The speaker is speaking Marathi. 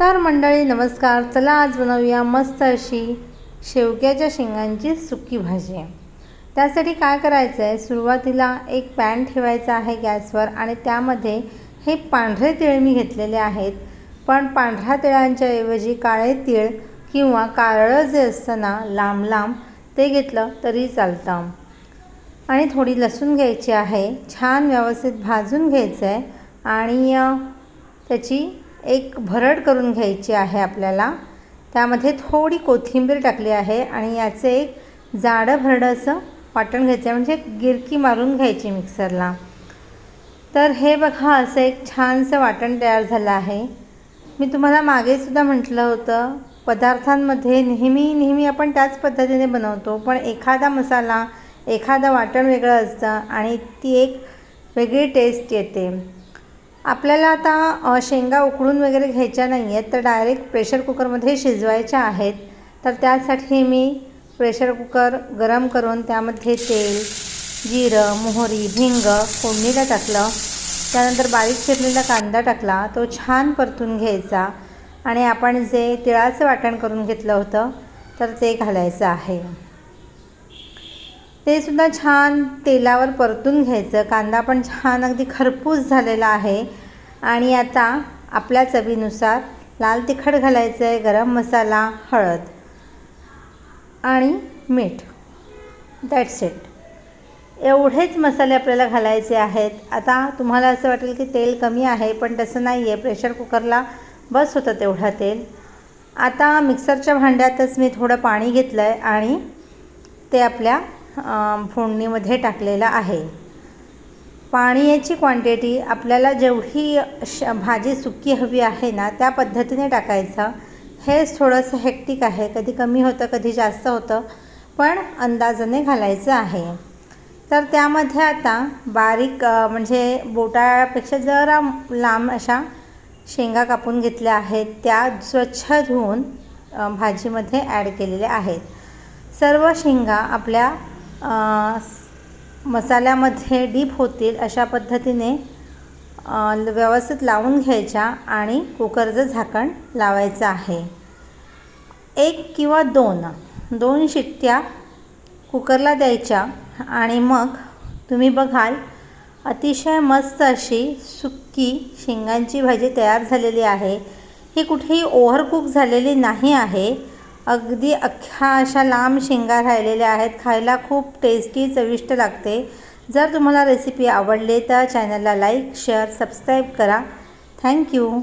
तर मंडळी नमस्कार. चला आज बनवूया मस्त अशी शेवग्याच्या शेंगांची सुकी भाजी. त्यासाठी काय करायचं आहे सुरुवातीला एक पॅन ठेवायचा आहे गॅसवर आणि त्यामध्ये हे पांढरे तिळ मी घेतलेले आहेत. पण पांढऱ्या तिळांच्या ऐवजी काळे तिळ किंवा कारळं जे असतं ना लांब लांब ते घेतलं तरी चालतं. आणि थोडी लसूण घ्यायची आहे. छान व्यवस्थित भाजून घ्यायचं आहे आणि त्याची एक भरड करून घ्यायची आहे आपल्याला. त्यामध्ये थोडी कोथिंबीर टाकली आहे आणि याचे एक जाडं भरडं असं वाटण घ्यायचं आहे म्हणजे गिरकी मारून घ्यायची मिक्सरला. तर हे बघा असं एक छानसं वाटण तयार झालं आहे. मी तुम्हाला मागेसुद्धा म्हटलं होतं पदार्थांमध्ये नेहमी नेहमी आपण त्याच पद्धतीने बनवतो पण एखादा मसाला एखादं वाटण वेगळं असतं आणि ती एक वेगळी टेस्ट येते. आपल्याला आता शेंगा उकडून वगैरे घ्यायच्या नाही आहेत तर डायरेक्ट प्रेशर कुकरमध्ये शिजवायच्या आहेत. तर त्यासाठी मी प्रेशर कुकर गरम करून त्यामध्ये तेल जिरं मोहरी भिंग फोडणीला टाकलं. त्यानंतर बारीक चिरलेला कांदा टाकला. तो छान परतून घ्यायचा आणि आपण जे तिळाचं वाटण करून घेतलं होतं तर ते घालायचं आहे. ते सुद्धा छान तेलावर परतून घ्यायचं. कांदा पण छान अगदी खरपूस झालेला आहे. आणि आता आपल्या चवीनुसार लाल तिखट घालायचं आहे गरम मसाला हळद आणि मीठ. दॅट्स इट एवढेच मसाले आपल्याला घालायचे आहेत. आता तुम्हाला असं वाटेल की तेल कमी आहे पण तसं नाही आहे प्रेशर कुकरला बस होतं तेवढं तेल. आता मिक्सरच्या भांड्यातच मी थोडं पाणी घेतलं आहे आणि ते आपल्या फोडणीमध्ये टाकलेलं आहे. पाणी याची क्वांटिटी आपल्याला जेवढी श भाजी सुकी हवी आहे ना त्या पद्धतीने टाकायचं. हेच थोडंसं हेक्टिक आहे. कधी कमी होतं कधी जास्त होतं पण अंदाजाने घालायचं आहे. तर त्यामध्ये आता बारीक म्हणजे बोटापेक्षा जरा लांब अशा शेंगा कापून घेतल्या आहेत. त्या स्वच्छ धुवून भाजीमध्ये ॲड केलेल्या आहेत. सर्व शेंगा आपल्या मसाल्यामध्ये डीप होतील अशा पद्धतीने व्यवस्थित लावून घ्यायच्या आणि कुकरचं झाकण लावायचं आहे. एक किंवा दोन दोन शिट्ट्या कुकरला द्यायच्या आणि मग तुम्ही बघाल अतिशय मस्त अशी सुक्की शेंगांची भाजी तयार झालेली आहे. ही कुठेही ओव्हरकुक झालेली नाही आहे. अगदी अख्ख्या अशा लांब शेंगा राहिलेल्या आहेत. खायला खूप टेस्टी चविष्ट लागते. जर तुम्हाला रेसिपी आवडली तर चॅनलला लाईक शेअर सबस्क्राईब करा. Thank you